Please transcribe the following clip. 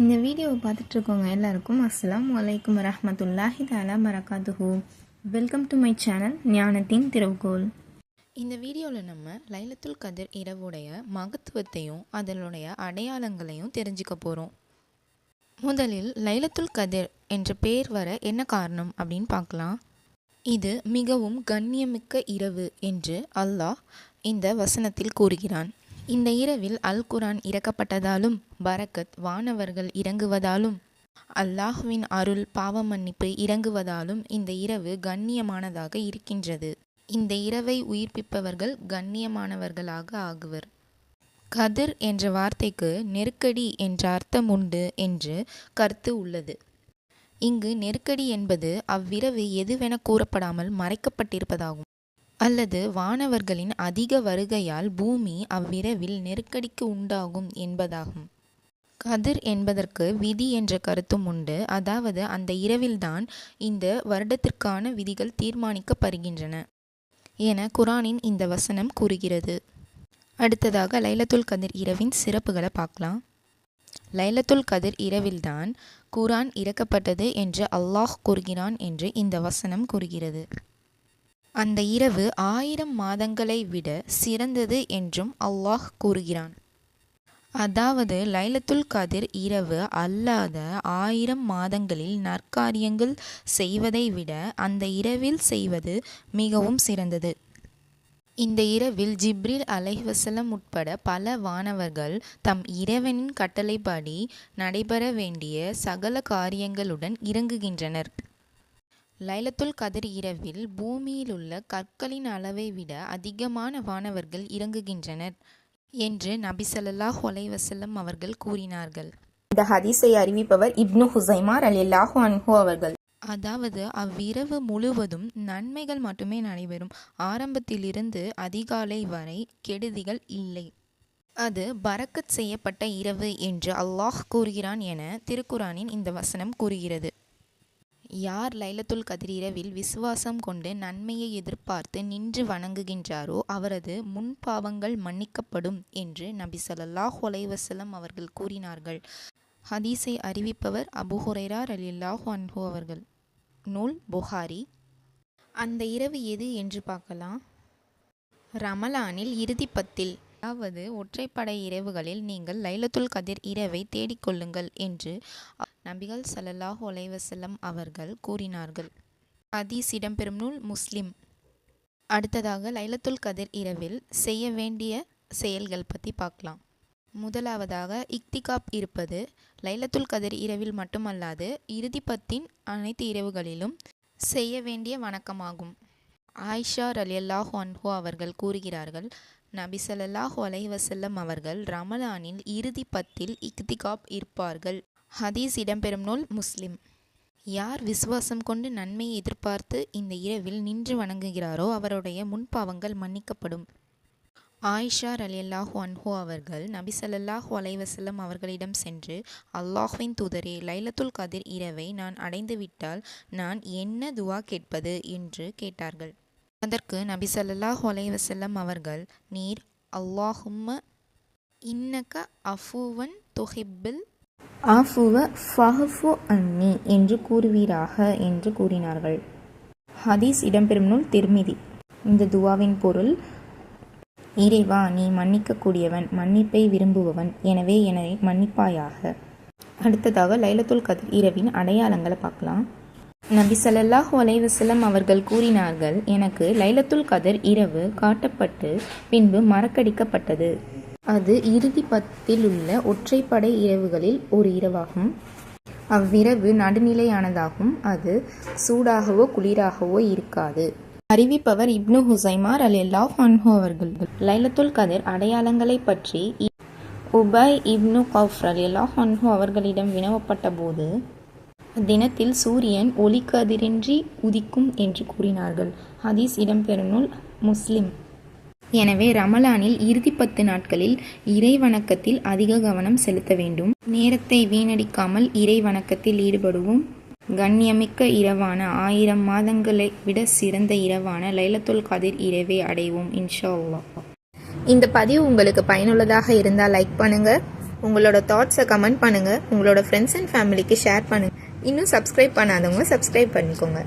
இந்த வீடியோவை பார்த்துட்ருக்கோங்க எல்லாருக்கும் அஸ்லாம் வலைக்கம் ரஹமத்துல்லாஹி தாலா பரகாத்துஹு. வெல்கம் டு மை சேனல் ஞானத்தின் திறவுகோல் இந்த வீடியோவில் நம்ம லைலத்துல் கதிர் இரவுடைய மகத்துவத்தையும் அதனுடைய அடையாளங்களையும் தெரிஞ்சுக்க போகிறோம் முதலில் லைலத்துல் கதிர் என்ற பேர் வர என்ன காரணம் அப்படின்னு பார்க்கலாம். இது மிகவும் கண்ணியமிக்க இரவு என்று அல்லாஹ் இந்த வசனத்தில் கூறுகிறான். இந்த இரவில் அல் குரான் இறக்கப்பட்டதாலும் பரக்கத் வானவர்கள் இறங்குவதாலும் அல்லாஹுவின் அருள் பாவ மன்னிப்பு இறங்குவதாலும் இந்த இரவு கண்ணியமானதாக இருக்கின்றது. இந்த இரவை உயிர்ப்பிப்பவர்கள் கண்ணியமானவர்களாக ஆகுவர். கதிர் என்ற வார்த்தைக்கு நெருக்கடி என்ற அர்த்தம் உண்டு என்று கருத்து உள்ளது. இங்கு நெருக்கடி என்பது அவ்விரவு எதுவென கூறப்படாமல் மறைக்கப்பட்டிருப்பதாகும். அல்லது வானவர்களின் அதிக வருகையால் பூமி அவ்விரவில் நெருக்கடிக்கு உண்டாகும் என்பதாகும். கதிர் என்பதற்கு விதி என்ற கருத்தும் உண்டு. அதாவது அந்த இரவில்தான் இந்த வருடத்திற்கான விதிகள் தீர்மானிக்கப்படுகின்றன என குரானின் இந்த வசனம் கூறுகிறது. அடுத்ததாக லைலத்துல் கதிர் இரவின் சிறப்புகளை பார்க்கலாம். லைலத்துல் கதிர் இரவில்தான் குரான் இறக்கப்பட்டது என்று அல்லாஹ் கூறுகிறான் என்று இந்த வசனம் கூறுகிறது. அந்த இரவு ஆயிரம் மாதங்களை விட சிறந்தது என்றும் அல்லாஹ் கூறுகிறான். அதாவது லைலத்துல் கதிர் இரவு அல்லாத ஆயிரம் மாதங்களில் நற்காரியங்கள் செய்வதை விட அந்த இரவில் செய்வது மிகவும் சிறந்தது. இந்த இரவில் ஜிப்ரில் அலைவசலம் உட்பட பல வானவர்கள் தம் இறைவனின் கட்டளைப்படி நடைபெற வேண்டிய சகல காரியங்களுடன் இறங்குகின்றனர். லைலத்துல் கதிர் இரவில் பூமியிலுள்ள கற்களின் அளவை விட அதிகமான வானவர்கள் இறங்குகின்றனர் என்று நபி ஸல்லல்லாஹு அலைஹி வஸல்லம் அவர்கள் கூறினார்கள். இந்த ஹதீஸை அறிவிப்பவர் இப்னு ஹுசைமார் அலில்லாஹு அன்ஹு அவர்கள். அதாவது அவ்விரவு முழுவதும் நன்மைகள் மட்டுமே நடைபெறும். ஆரம்பத்திலிருந்து அதிகாலை வரை கெடுதிகள் இல்லை. அது பரக்கத் செய்யப்பட்ட இரவு என்று அல்லாஹ் கூறுகிறான் என திருக்குரானின் இந்த வசனம் கூறுகிறது. யார் லைலத்துல் கதிர் இரவில் விசுவாசம் கொண்டு நன்மையை எதிர்பார்த்து நின்று வணங்குகின்றாரோ அவரது முன்பாவங்கள் மன்னிக்கப்படும் என்று நபி ஸல்லல்லாஹு அலைஹி அவர்கள் கூறினார்கள். ஹதீஸை அறிவிப்பவர் அபு ஹுரைரா அலில்லாஹ் அன்ஹு அவர்கள். நூல் புகாரி. அந்த இரவு எது என்று பார்க்கலாம். ரமலானில் இறுதி பத்தில் அதாவது ஒற்றைப்படை இரவுகளில் நீங்கள் லைலத்துல் கதிர் இரவை தேடிக்கொள்ளுங்கள் என்று நபிகள் சல்லல்லாஹ் ஒலைவசல்லம் அவர்கள் கூறினார்கள். ஹதீஸ் இடம்பெறும் நூல் முஸ்லிம். அடுத்ததாக லைலத்துல் கதிர் இரவில் செய்ய வேண்டிய செயல்கள் பற்றி பார்க்கலாம். முதலாவதாக இக்திகாப் இருப்பது லைலத்துல் கதிர் இரவில் மட்டுமல்லாது இறுதி பத்தின் அனைத்து இரவுகளிலும் செய்ய வேண்டிய வணக்கமாகும். ஆயிஷா ரலியல்லாஹ் அன்ஹு அவர்கள் கூறுகிறார்கள் நபி ஸல்லல்லாஹு அலைஹி அவர்கள் ரமலானில் இறுதி பத்தில் இக்திகாப் இருப்பார்கள். ஹதீஸ் இடம்பெறும் நூல் முஸ்லிம். யார் விசுவாசம் கொண்டு நன்மையை எதிர்பார்த்து இந்த இரவில் நின்று வணங்குகிறாரோ அவருடைய முன்பாவங்கள் மன்னிக்கப்படும். ஆயிஷா ரலியல்லாஹு அன்ஹு அவர்கள் நபி ஸல்லல்லாஹு அலைஹி அவர்களிடம் சென்று அல்லாஹ்வின் தூதரே லைலத்துல் கதிர் இரவை நான் அடைந்துவிட்டால் நான் என்ன துவா கேட்பது? என்று கேட்டார்கள். அதற்கு நபி ஸல்லல்லாஹு அலைஹி அவர்கள் நீர் அல்லாஹும்ம இன்னக அஃபூவன் தொஹிப்பில் ஆஃபுவ ஃபஹஃபு அன்னி என்று கூறுவீராக என்று கூறினார்கள். ஹதீஸ் இடம்பெறும் நூல் திருமிதி. இந்த துவாவின் பொருள் இறைவா நீ மன்னிக்கக்கூடியவன் மன்னிப்பை விரும்புபவன் எனவே என்னை மன்னிப்பாயாக. அடுத்ததாக லைலத்துல் கதிர் இரவின் அடையாளங்களை பார்க்கலாம். நபி சல்லாஹூ அலைவசலம் அவர்கள் கூறினார்கள் எனக்கு லைலத்துல் கதிர் இரவு காட்டப்பட்டு பின்பு மறக்கடிக்கப்பட்டது. அது இறுதி பத்தில் உள்ள ஒற்றைப்படை இரவுகளில் ஒரு இரவாகும். அவ்விரவு நடுநிலையானதாகும் அது சூடாகவோ குளிராகவோ இருக்காது. அறிவிப்பவர் இப்னு ஹுசைமார் அலி அல்லாஹ் அன்ஹு அவர்கள். லைலத்துல் கதிர் அடையாளங்களை பற்றி உபாய் இப்னு கஃப் அலி அல்லாஹ் அன்ஹு அவர்களிடம் வினவப்பட்ட போது தினத்தில் சூரியன் ஒளிக்கதிரின்றி உதிக்கும் என்று கூறினார்கள். ஹதீஸ் இடம்பெறுநூல் முஸ்லிம். எனவே ரமலானில் இறுதி பத்து நாட்களில் இறை வணக்கத்தில் அதிக கவனம் செலுத்த வேண்டும். நேரத்தை வீணடிக்காமல் இறை வணக்கத்தில் ஈடுபடுவோம். கண்ணியமிக்க இரவான ஆயிரம் மாதங்களை விட சிறந்த இரவான லைலத்துல் கதிர் இரவை அடைவோம் இன்ஷா இந்த பதிவு உங்களுக்கு பயனுள்ளதாக இருந்தால் லைக் பண்ணுங்க. உங்களோட தாட்ஸை கமெண்ட் பண்ணுங்கள் உங்களோட ஃப்ரெண்ட்ஸ் அண்ட் ஃபேமிலிக்கு ஷேர் பண்ணுங்கள் இன்னும் சப்ஸ்கிரைப் பண்ணாதவங்க சப்ஸ்கிரைப் பண்ணிக்கோங்க.